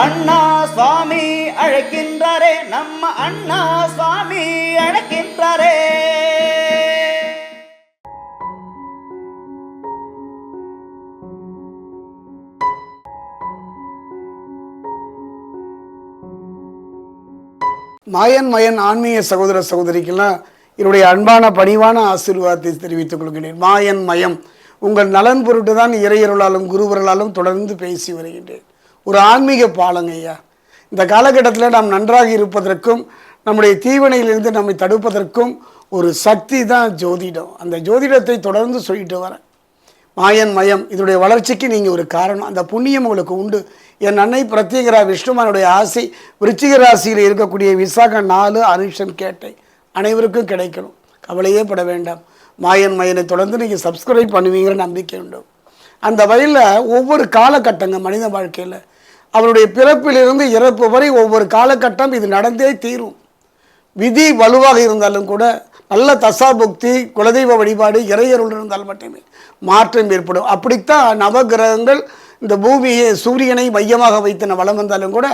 அண்ணா சுவாமி அழைக்கின்றாரே நம்ம அண்ணா சுவாமி அழைக்கின்றாரே. மாயன் மயன் ஆன்மீக சகோதர சகோதரிக்கெல்லாம் என்னுடைய அன்பான பணிவான ஆசீர்வாதத்தை தெரிவித்துக் கொள்கிறேன். மாயன் மயம் உங்கள் நலன் பொருட்டு தான் இறையருளாலும் குருவர்களாலும் தொடர்ந்து பேசி வருகின்றேன். ஒரு ஆன்மீக பாலங்க ஐயா. இந்த காலகட்டத்தில் நாம் நன்றாக இருப்பதற்கும் நம்முடைய தீவனையிலிருந்து நம்மை தடுப்பதற்கும் ஒரு சக்தி தான் ஜோதிடம். அந்த ஜோதிடத்தை தொடர்ந்து சொல்லிட்டு வரேன். மாயன் மயம் இதனுடைய வளர்ச்சிக்கு நீங்கள் ஒரு காரணம். அந்த புண்ணியம் உங்களுக்கு உண்டு. என் அன்னை பிரத்யேகரா விஷ்ணுமானுடைய ஆசை விருச்சிக ராசியில் இருக்கக்கூடிய விசாக நாலு அனுஷன் கேட்டை அனைவருக்கும் கிடைக்கணும். கவலையே பட வேண்டாம். மாயன் மயனை தொடர்ந்து நீங்கள் சப்ஸ்கிரைப் பண்ணுவீங்கிற நம்பிக்கை உண்டு. அந்த வகையில் ஒவ்வொரு காலகட்டங்கள் மனித வாழ்க்கையில் அவருடைய பிறப்பிலிருந்து இறப்பு வரை ஒவ்வொரு காலகட்டம் இது நடந்தே தீரும். விதி வலுவாக இருந்தாலும் கூட நல்ல தசாபுக்தி குலதெய்வ வழிபாடு இறையருள் இருந்தால் மட்டுமே மாற்றம் ஏற்படும். அப்படித்தான் நவகிரகங்கள் இந்த பூமியை சூரியனை மையமாக வைத்தன வளம் வந்தாலும் கூட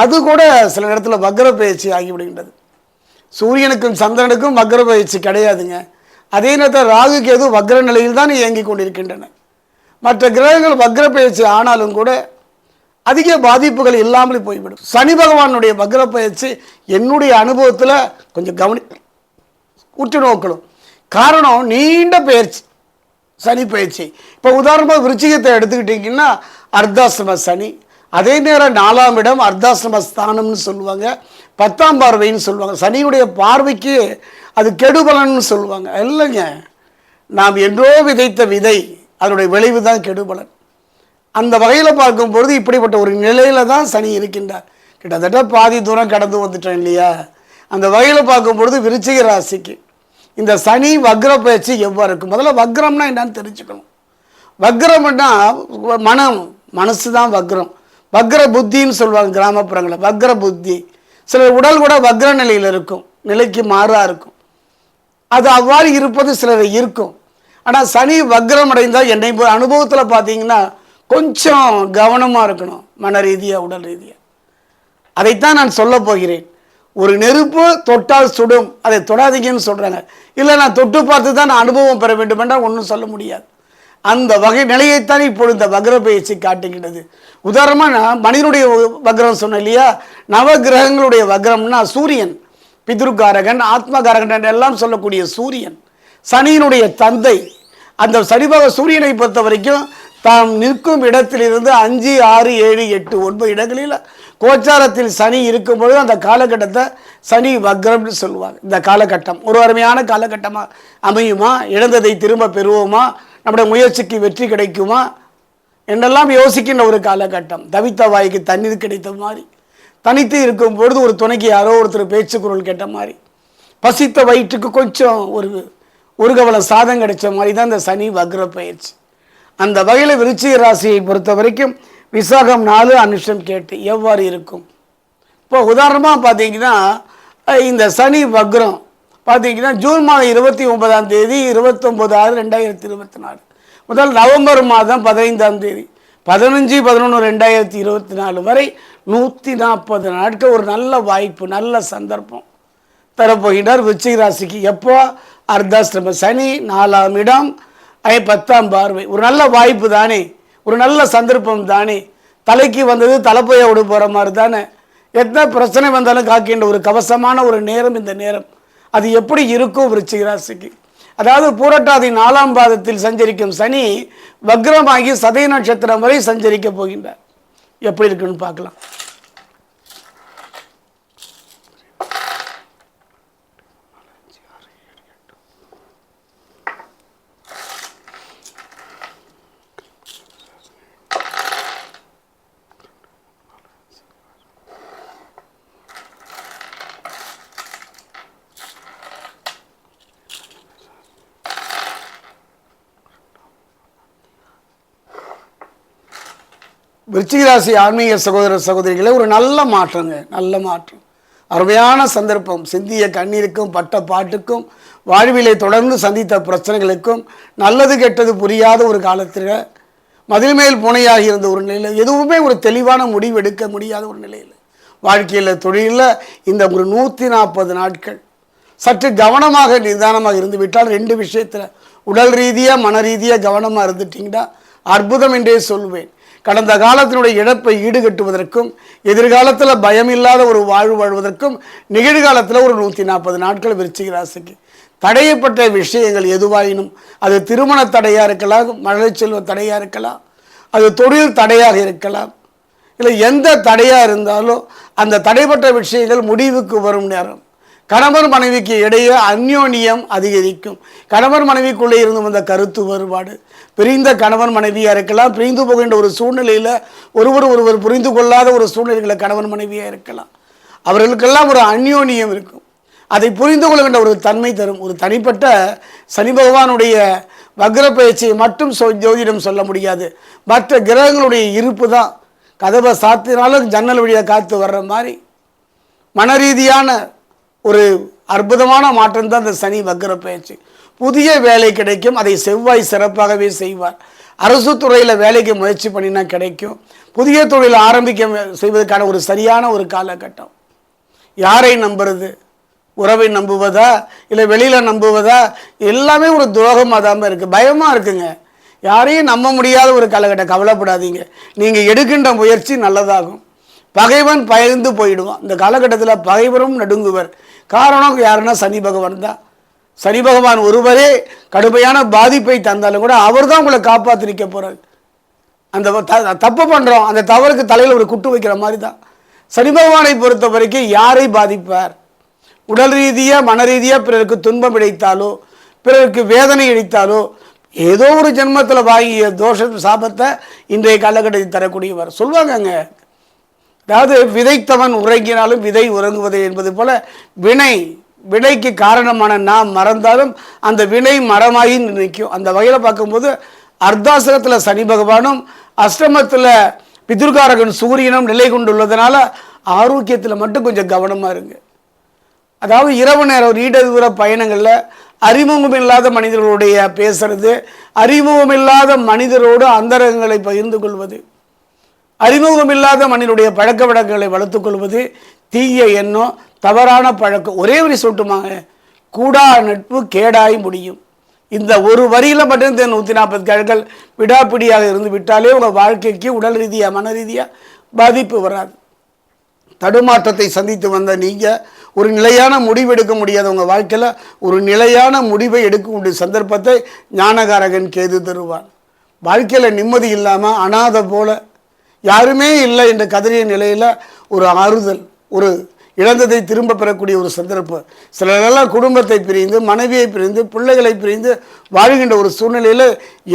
அது கூட சில நேரத்தில் வக்ர பயிற்சி ஆகிவிடுகின்றது. சூரியனுக்கும் சந்திரனுக்கும் வக்ர பயிற்சி கிடையாதுங்க. அதே நேரத்தில் ராகு எதுவும் வக்ர நிலையில் தான் இயங்கிக் கொண்டிருக்கின்றன. மற்ற கிரகங்கள் வக்ர பயிற்சி ஆனாலும் கூட அதிக பாதிப்புகள் இல்லாமல் போய்விடும். சனி பகவானுடைய வக்ர பயிற்சி என்னுடைய அனுபவத்தில் கொஞ்சம் கவனி உற்று நோக்கணும். காரணம் நீண்ட பயிற்சி. சனி பயிற்சி. இப்போ உதாரணமாக விருச்சிகத்தை எடுத்துக்கிட்டிங்கன்னா அர்த்தாசிரம சனி. அதே நேரம் நாலாம் இடம் அர்த்தாசிரம ஸ்தானம்னு சொல்லுவாங்க. பத்தாம் பார்வைன்னு சொல்லுவாங்க. சனியுடைய பார்வைக்கு அது கெடுபலன்னு சொல்லுவாங்க. இல்லைங்க. நாம் என்றோ விதைத்த விதை அதனுடைய விளைவு தான் கெடுபலன் அந்த வகையில் பார்க்கும்பொழுது இப்படிப்பட்ட ஒரு நிலையில தான் சனி இருக்கின்றார். கிட்டத்தட்ட பாதி தூரம் கடந்து வந்துட்டேன் இல்லையா? அந்த வகையில் பார்க்கும்பொழுது விருச்சிக ராசிக்கு இந்த சனி வக்ர பயிற்சி எவ்வாறு இருக்கும்? முதல்ல வக்ரம்னா என்னன்னு தெரிஞ்சுக்கணும். வக்ரம்னா மனம் மனசு தான் வக்ரம். வக்ர புத்தின்னு சொல்லுவாங்க கிராமப்புறங்களில் வக்ர புத்தி. சில உடல் கூட வக்ர நிலையில் இருக்கும் நிலைக்கு மாறாக இருக்கும். அது அவ்வாறு இருப்பது சிலர் இருக்கும். ஆனால் சனி வக்ரம் அடைந்தால் என்னை அனுபவத்தில் பார்த்தீங்கன்னா கொஞ்சம் கவனமாக இருக்கணும் மன ரீதியாக உடல் ரீதியாக அதைத்தான் நான் சொல்ல போகிறேன். ஒரு நெருப்பு தொட்டால் சுடும் அதை தொடாதீங்கன்னு சொல்கிறாங்க இல்லை நான் தொட்டு பார்த்து தான் நான் அனுபவம் பெற வேண்டும் என்றால் ஒன்றும் சொல்ல முடியாது. அந்த வகை நிலையைத்தான் இப்பொழுது இந்த வக்ர பயிற்சி காட்டுகிறது உதாரணமாக நான் மனிதனுடைய வக்ரம் சொன்னேன் இல்லையா? நவகிரகங்களுடைய வக்ரம்னா சூரியன். பித்ருக்காரகன் ஆத்மகாரகன் எல்லாம் சொல்லக்கூடிய சூரியன். சனியினுடைய தந்தை. அந்த சரிபாக சூரியனை பொறுத்த வரைக்கும் தாம் நிற்கும் இடத்திலிருந்து அஞ்சு ஆறு ஏழு எட்டு ஒன்பது இடங்களில் கோச்சாரத்தில் சனி இருக்கும்பொழுது அந்த காலகட்டத்தை சனி வக்ரம்னு சொல்லுவாங்க. இந்த காலகட்டம். ஒரு அருமையான காலகட்டமாக அமையுமா? இழந்ததை திரும்ப பெறுவோமா? நம்முடைய முயற்சிக்கு வெற்றி கிடைக்குமா? என்றெல்லாம் யோசிக்கின்ற ஒரு காலகட்டம். தவித்த வாய்க்கு தண்ணீர் கிடைத்த மாதிரி. தனித்து இருக்கும் பொழுது ஒரு துணைக்கு யாரோ ஒருத்தர் பேச்சு குரல் கேட்ட மாதிரி. பசித்த வயிற்றுக்கு கொஞ்சம் ஒரு ஒரு கவலம் சாதம் கிடைச்ச மாதிரி தான் இந்த சனி வக்ர பயிற்சி. அந்த வகையில் விருச்சிக ராசியை பொறுத்த வரைக்கும் விசாகம் நாலு அனுஷம் கேட்டு எவ்வாறு இருக்கும்? இப்போ உதாரணமாக பார்த்தீங்கன்னா இந்த சனி வக்ரம் பார்த்தீங்கன்னா ஜூன் மாதம் இருபத்தி ஒன்பதாம் தேதி இருபத்தொம்போது ஆறு ரெண்டாயிரத்தி இருபத்தி நாலு. முதல் நவம்பர் மாதம் பதினைந்தாம் தேதி பதினஞ்சு பதினொன்று ரெண்டாயிரத்தி இருபத்தி நாலு வரை நூற்றி நாற்பது நாட்கள். ஒரு நல்ல வாய்ப்பு நல்ல சந்தர்ப்பம் தரப்போகின்றார். விருச்சிக ராசிக்கு எப்போ? அர்த்தாசிரம சனி நாலாம் இடம் ஐ பத்தாம் பார்வை. ஒரு நல்ல வாய்ப்பு தானே? ஒரு நல்ல சந்தர்ப்பம் தானே? தலைக்கு வந்தது தலைப்பைய விட போகிற மாதிரி தானே? எத்தனை பிரச்சனை வந்தாலும் காக்கின்ற ஒரு கவசமான ஒரு நேரம் இந்த நேரம். அது எப்படி இருக்கும் விருச்சிக ராசிக்கு? அதாவது பூரட்டாதி நாலாம் பாதத்தில் சஞ்சரிக்கும் சனி வக்ரமாகி சதய நட்சத்திரம் வரை சஞ்சரிக்க போகின்றார். எப்படி இருக்குன்னு பார்க்கலாம். விருச்சிகராசி ஆன்மீக சகோதர சகோதரிகளே ஒரு நல்ல மாற்றங்க நல்ல மாற்றம். அருமையான சந்தர்ப்பம். சிந்திய கண்ணீருக்கும் பட்ட பாட்டுக்கும் வாழ்விலை தொடர்ந்து சந்தித்த பிரச்சனைகளுக்கும் நல்லது கெட்டது புரியாத ஒரு காலத்தில் மதில்மேல் புனையாக இருந்த ஒரு நிலையில் எதுவுமே ஒரு தெளிவான முடிவு எடுக்க முடியாத ஒரு நிலையில் வாழ்க்கையில் தொழிலில் இந்த ஒரு நூற்றி நாற்பது நாட்கள் சற்று கவனமாக நிதானமாக இருந்துவிட்டால் ரெண்டு விஷயத்தில் உடல் ரீதியாக மன ரீதியாக கவனமாக இருந்துட்டிங்கன்னா அற்புதம் என்றே சொல்வேன். கடந்த காலத்தினுடைய இழப்பை ஈடுகட்டுவதற்கும் எதிர்காலத்தில் பயம் இல்லாத ஒரு வாழ்வு வாழ்வதற்கும் நிகழ்காலத்தில் ஒரு நூற்றி நாற்பது நாட்கள் விருச்சிக ராசிக்கு தடையப்பட்ட விஷயங்கள் எதுவாயினும் அது திருமண தடையாக இருக்கலாம் மழை செல்வ தடையாக இருக்கலாம் அது தொழில் தடையாக இருக்கலாம் இல்லை எந்த தடையாக இருந்தாலும் அந்த தடைப்பட்ட விஷயங்கள் முடிவுக்கு வரும் நேரம். கணவன் மனைவிக்கு இடையே அந்யோன்யம் அதிகரிக்கும். கணவர் மனைவிக்குள்ளே இருந்து வந்த கருத்து வேறுபாடு. பிரிந்த கணவன் மனைவியாக இருக்கலாம் பிரிந்து போகின்ற ஒரு சூழ்நிலையில் ஒருவர் ஒருவர் புரிந்து கொள்ளாத ஒரு சூழ்நிலைகளில் கணவன் மனைவியாக இருக்கலாம். அவர்களுக்கெல்லாம் ஒரு அந்யோன்யம் இருக்கும். அதை புரிந்து கொள்கின்ற ஒரு தன்மை தரும். ஒரு தனிப்பட்ட சனி பகவானுடைய வக்ர பயிற்சியை மட்டும் சொ ஜோதிடம் சொல்ல முடியாது. மற்ற கிரகங்களுடைய இருப்பு தான். கதவை சாத்தினாலும் ஜன்னல் வழியாக காத்து வர்ற மாதிரி. மனரீதியான ஒரு அற்புதமான மாற்றம் தான் இந்த சனி வக்கர பயிற்சி. புதிய வேலை கிடைக்கும் அதை செவ்வாய் சிறப்பாகவே செய்வார். அரசு துறையில் வேலைக்கு முயற்சி பண்ணினா கிடைக்கும். புதிய தொழில் ஆரம்பிக்க செய்வதற்கான ஒரு சரியான ஒரு காலகட்டம். யாரை நம்புறது? உறவை நம்புவதா? இல்லை வெளியில் நம்புவதா? எல்லாமே ஒரு துரோகமாக தான் இருக்குது பயமாக இருக்குங்க. யாரையும் நம்ப முடியாத ஒரு காலகட்டம். கவலைப்படாதீங்க. நீங்கள் எடுக்கின்ற முயற்சி நல்லதாகும். பகைவன் பயந்து போயிடுவான். இந்த காலகட்டத்தில் பகைவரும் நடுங்குவர். காரணம் யாருன்னா சனி பகவான் தான். சனி பகவான் ஒருவரே கடுமையான பாதிப்பை தந்தாலும் கூட அவர் தான் உங்களை காப்பாற்றி நிற்க போகிறார் அந்த த- தப்பு பண்ணுறோம் அந்த தவறுக்கு தலையில் ஒரு குட்டு வைக்கிற மாதிரி தான். சனி பகவானை பொறுத்த வரைக்கும் யாரை பாதிப்பார்? உடல் ரீதியாக மன ரீதியாக பிறருக்கு துன்பம் இழைத்தாலோ பிறருக்கு வேதனை இழைத்தாலோ ஏதோ ஒரு ஜென்மத்தில் வாங்கிய தோஷ சாபத்தை இன்றைய காலகட்டத்தில் தரக்கூடியவர். சொல்லுவாங்கங்க அதாவது விதைத்தவன் உறங்கினாலும் விதை உறங்குவது என்பது போல வினை வினைக்கு காரணமான நாம் மறந்தாலும் அந்த வினை மரமாகி நிற்கும். அந்த வகையில் பார்க்கும்போது அர்த்தாசிரத்தில் சனி பகவானும் அஷ்டமத்தில் பிதுர்காரகன் சூரியனும் நிலை கொண்டுள்ளதுனால ஆரோக்கியத்தில் மட்டும் கொஞ்சம் கவனமாக இருங்க. அதாவது இரவு நேரம் நீண்ட தூர பயணங்களில் அறிமுகம் இல்லாத மனிதர்களுடைய பேசுறது அறிமுகம் இல்லாத மனிதரோடு அந்தரங்களை பகிர்ந்து கொள்வது. அறிமுகம் இல்லாத பழக்க வழக்கங்களை வளர்த்துக்கொள்வது தீய எண்ணம் தவறான பழக்கம் ஒரே வரி சொல்லட்டுமாங்க? கூடா நட்பு கேடாய் முடியும். இந்த ஒரு வரியில் மட்டும் நூற்றி நாற்பது கழகள் விடாப்பிடியாக இருந்து விட்டாலே உங்கள் வாழ்க்கைக்கு உடல் ரீதியாக மன ரீதியாக பாதிப்பு வராது. தடுமாற்றத்தை சந்தித்து வந்த நீங்கள் ஒரு நிலையான முடிவு எடுக்க முடியாத உங்கள் வாழ்க்கையில் ஒரு நிலையான முடிவை எடுக்கக்கூடிய சந்தர்ப்பத்தை ஞானகாரகன் கேது தருவான் வாழ்க்கையில் நிம்மதி இல்லாமல் அனாதை போல யாருமே இல்லை என்ற கதறிய நிலையில் ஒரு ஆறுதல் ஒரு இழந்ததை திரும்ப பெறக்கூடிய ஒரு சந்தர்ப்பம். சிலரெல்லாம் குடும்பத்தை பிரிந்து மனைவியை பிரிந்து பிள்ளைகளை பிரிந்து வாழ்கின்ற ஒரு சூழ்நிலையில்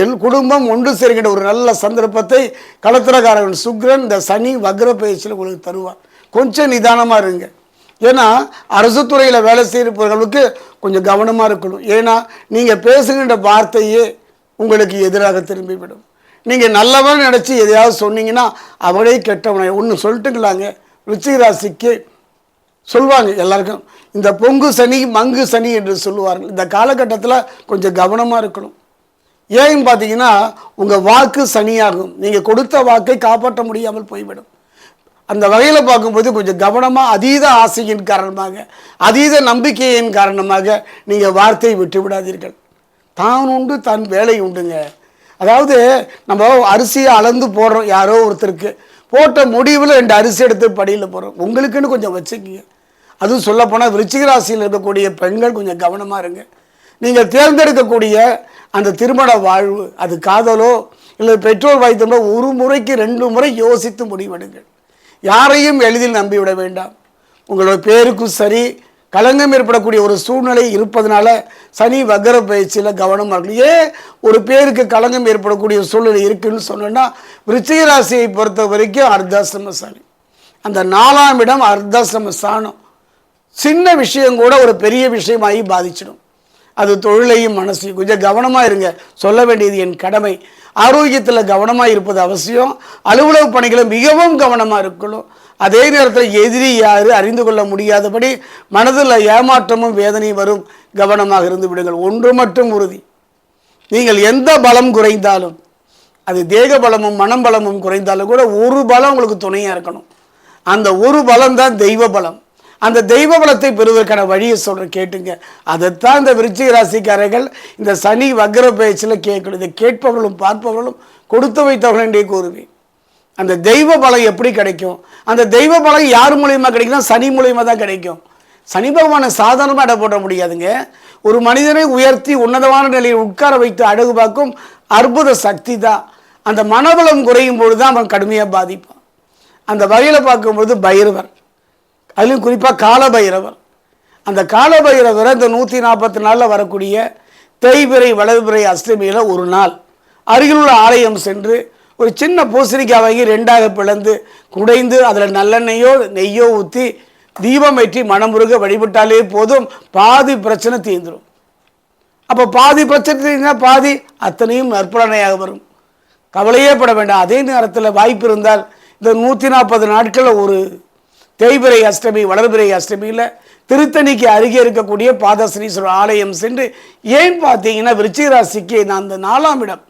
என் குடும்பம் ஒன்று சேர்கின்ற ஒரு நல்ல சந்தர்ப்பத்தை களத்திரக்காரன் சுக்ரன் இந்த சனி வக்ர பயிற்சியில் உங்களுக்கு தருவான் கொஞ்சம் நிதானமாக இருங்க. ஏன்னா அரசு துறையில் வேலை செய்கிறவர்களுக்கு கொஞ்சம் கவனமாக இருக்கணும். ஏன்னா நீங்கள் பேசுகின்ற வார்த்தையே உங்களுக்கு எதிராக திரும்பிவிடும். நீங்கள் நல்லவன் நினச்சி எதையாவது சொன்னீங்கன்னா அவரே கெட்டவனை ஒன்று சொல்லிட்டுங்களாங்க? ருச்சிகராசிக்கு சொல்லுவாங்க எல்லாருக்கும் இந்த பொங்கு சனி மங்கு சனி என்று சொல்லுவார்கள். இந்த காலகட்டத்தில் கொஞ்சம் கவனமாக இருக்கணும். ஏன்னு பார்த்தீங்கன்னா உங்கள் வாக்கு சனியாகும். நீங்கள் கொடுத்த வாக்கை காப்பாற்ற முடியாமல் போய்விடும். அந்த வகையில் பார்க்கும்போது கொஞ்சம் கவனமாக அதீத ஆசையின் காரணமாக அதீத நம்பிக்கையின் காரணமாக நீங்கள் வார்த்தையை விட்டு விடாதீர்கள். தான் உண்டு தன் வேலை உண்டுங்க. அதாவது நம்ம அரிசியை அளந்து போடுறோம் யாரோ ஒருத்தருக்கு. போட்ட முடிவில் ரெண்டு அரிசி எடுத்து படியில் போகிறோம் உங்களுக்குன்னு கொஞ்சம் வச்சுக்கோங்க. அதுவும் சொல்லப்போனால் விருச்சிக ராசியில் இருக்கக்கூடிய பெண்கள் கொஞ்சம் கவனமாக இருங்க. நீங்கள் தேர்ந்தெடுக்கக்கூடிய அந்த திருமண வாழ்வு அது காதலோ இல்லை பெற்றோர் வைத்தோ ஒரு முறைக்கு ரெண்டு முறை யோசித்து முடிவெடுங்கள். யாரையும் எளிதில் நம்பிவிட வேண்டாம். உங்களோட பேருக்கும் சரி களங்கம் ஏற்படக்கூடிய ஒரு சூழ்நிலை இருப்பதனால சனி வக்கர பயிற்சியில் கவனமாக இருக்கணும் ஏன் ஒரு பேருக்கு களங்கம் ஏற்படக்கூடிய சூழ்நிலை இருக்குன்னு சொன்னோன்னா விருச்சிக ராசியை பொறுத்த வரைக்கும் அர்த்தாசிரம சனி. அந்த நாலாம் இடம் அர்த்தாசிரம ஸ்தானம். சின்ன விஷயம் கூட ஒரு பெரிய விஷயமாகி பாதிச்சிடும். அது தொழிலையும் மனசையும் கொஞ்சம் கவனமாக இருங்க. சொல்ல வேண்டியது என் கடமை. ஆரோக்கியத்தில் கவனமாக இருப்பது அவசியம். அலுவலக பணிகளை மிகவும் கவனமாக இருக்கணும். அதே நேரத்தில் எதிரி யாரு அறிந்து கொள்ள முடியாதபடி மனதில் ஏமாற்றமும் வேதனையும் வரும். கவனமாக இருந்து விடுங்கள். ஒன்று மட்டும் உறுதி. நீங்கள் எந்த பலம் குறைந்தாலும் அது தேக பலமும் மனம் பலமும் குறைந்தாலும் கூட ஒரு பலம் உங்களுக்கு துணையாக இருக்கணும். அந்த ஒரு பலம் தான் தெய்வ பலம். அந்த தெய்வ பலத்தை பெறுவதற்கான வழியை சொல்கிற கேட்டுங்க. அதைத்தான் இந்த விருச்சிக ராசிக்காரர்கள் இந்த சனி வக்ர பேச்சில் கேட்கணும். இதை கேட்பவர்களும் பார்ப்பவர்களும் கொடுத்து வைத்தவர்கள் என்றே கூறுவேன். அந்த தெய்வ பலம் எப்படி கிடைக்கும்? அந்த தெய்வ பலம் யார் மூலியமாக கிடைக்கும் சனி மூலியமாக தான் கிடைக்கும். சனி பகவானை சாதாரணமாக இடம் போட முடியாதுங்க. ஒரு மனிதனை உயர்த்தி உன்னதமான நிலையில் உட்கார வைத்து அழகு பார்க்கும் அற்புத சக்தி தான். அந்த மனபலம் குறையும் பொழுது தான் அவன் கடுமையாக பாதிப்பான். அந்த வகையில் பார்க்கும்பொழுது பைரவர். அதிலும் குறிப்பாக கால பைரவர் அந்த கால பைரவரை இந்த நூற்றி நாற்பத்தி நாலில் வரக்கூடிய தேய்பிறை வலதுபிறை அஷ்டமியில் ஒரு நாள் அருகிலுள்ள ஆலயம் சென்று ஒரு சின்ன பூசணிக்காய் வாங்கி ரெண்டாக பிளந்து குடைந்து அதில் நல்லெண்ணெயோ நெய்யோ ஊற்றி தீபம் ஏற்றி மனமுருக வழிபட்டாலே போதும். பாதி பிரச்சனை தீர்ந்துடும் அப்போ பாதி பிரச்சனை தீர்ந்தா பாதி அத்தனையும் நற்பலனையாக வரும். கவலையே பட வேண்டாம். அதே நேரத்தில் வாய்ப்பு இருந்தால் இந்த நூற்றி நாற்பது நாட்களில் ஒரு தேய்பிறை அஷ்டமி வளர்பிரை அஷ்டமியில் திருத்தணிக்கு அருகே இருக்கக்கூடிய பாதஸ்ரீஸ்வரர் ஆலயம் சென்று ஏன் பார்த்தீங்கன்னா விருச்சிக ராசிக்கு நான் அந்த நாலாம் இடம்.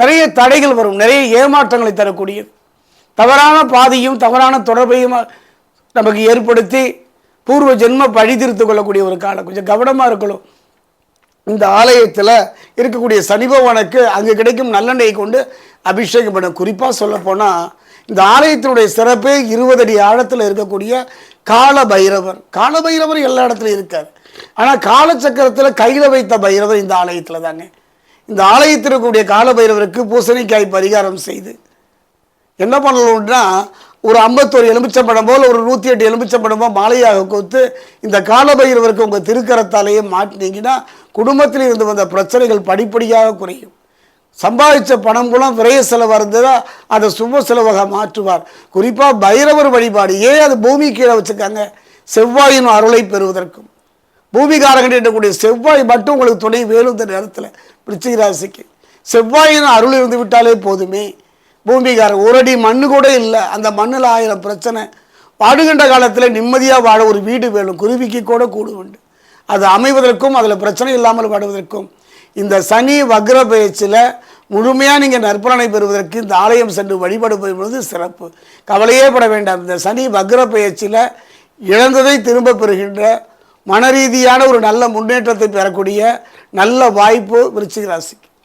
நிறைய தடைகள் வரும் நிறைய ஏமாற்றங்களை தரக்கூடியது தவறான பாதையும் தவறான தொடர்பையும் நமக்கு ஏற்படுத்தி பூர்வ ஜென்ம பழி தீர்த்து கொள்ளக்கூடிய ஒரு காலம். கொஞ்சம் கவனமாக இருக்கணும். இந்த ஆலயத்தில் இருக்கக்கூடிய சனி பகவானுக்கு அங்கே கிடைக்கும் நல்லெண்ணெயை கொண்டு அபிஷேகம் பண்ண குறிப்பாக சொல்லப்போனால் இந்த ஆலயத்தினுடைய சிறப்பே இருபது அடி ஆழத்தில் இருக்கக்கூடிய கால பைரவர் கால பைரவர் எல்லா இடத்துலையும் இருக்கார். ஆனால் காலச்சக்கரத்தில் கையில் வைத்த பைரவர் இந்த ஆலயத்தில் தாங்க இந்த ஆலயத்தில் இருக்கக்கூடிய கால பைரவருக்கு பூசணிக்காய் பரிகாரம் செய்து. என்ன பண்ணணும்னா ஒரு ஐம்பத்தோரு எலுமிச்சம்பழம் போல் ஒரு நூற்றி எட்டு எலுமிச்சம்பழமோ மாலையாக கொடுத்து இந்த காலபைரவருக்கு உங்கள் திருக்கரத்தாலேயே மாட்டினீங்கன்னா குடும்பத்தில் இருந்து வந்த பிரச்சனைகள் படிப்படியாக குறையும். சம்பாதிச்ச பணம் கூட விரைய செலவாக இருந்ததா அதை சுப செலவாக மாற்றுவார். குறிப்பாக பைரவர் வழிபாடு ஏன் அது பூமி கீழே வச்சுருக்காங்க? செவ்வாயின் அருளை பெறுவதற்கும். பூமிகாரகன் என்றக்கூடிய செவ்வாய் மட்டும் உங்களுக்கு துணை வேணும் இந்த நேரத்தில் விருச்சிக ராசிக்கு. செவ்வாயின் அருள் இருந்து விட்டாலே போதுமே. பூமிகாரன் ஒரு அடி மண்ணு கூட இல்லை. அந்த மண்ணில் ஆயிரம் பிரச்சனை. வாடுகின்ற காலத்தில் நிம்மதியாக வாழ ஒரு வீடு வேணும். குருவிக்கு கூட கூடு உண்டு. அது அமைவதற்கும் அதில் பிரச்சனை இல்லாமல் வாடுவதற்கும். இந்த சனி வக்ர பயிற்சியில் முழுமையாக நீங்கள் நற்பலனை பெறுவதற்கு இந்த ஆலயம் சென்று வழிபாடு பெறுவது சிறப்பு. கவலையே பட வேண்டாம். இந்த சனி வக்ர பயிற்சியில் இழந்ததை திரும்ப பெறுகின்ற மனரீதியான ஒரு நல்ல முன்னேற்றத்தை பெறக்கூடிய நல்ல வாய்ப்பு விருச்சிக ராசிக்கு.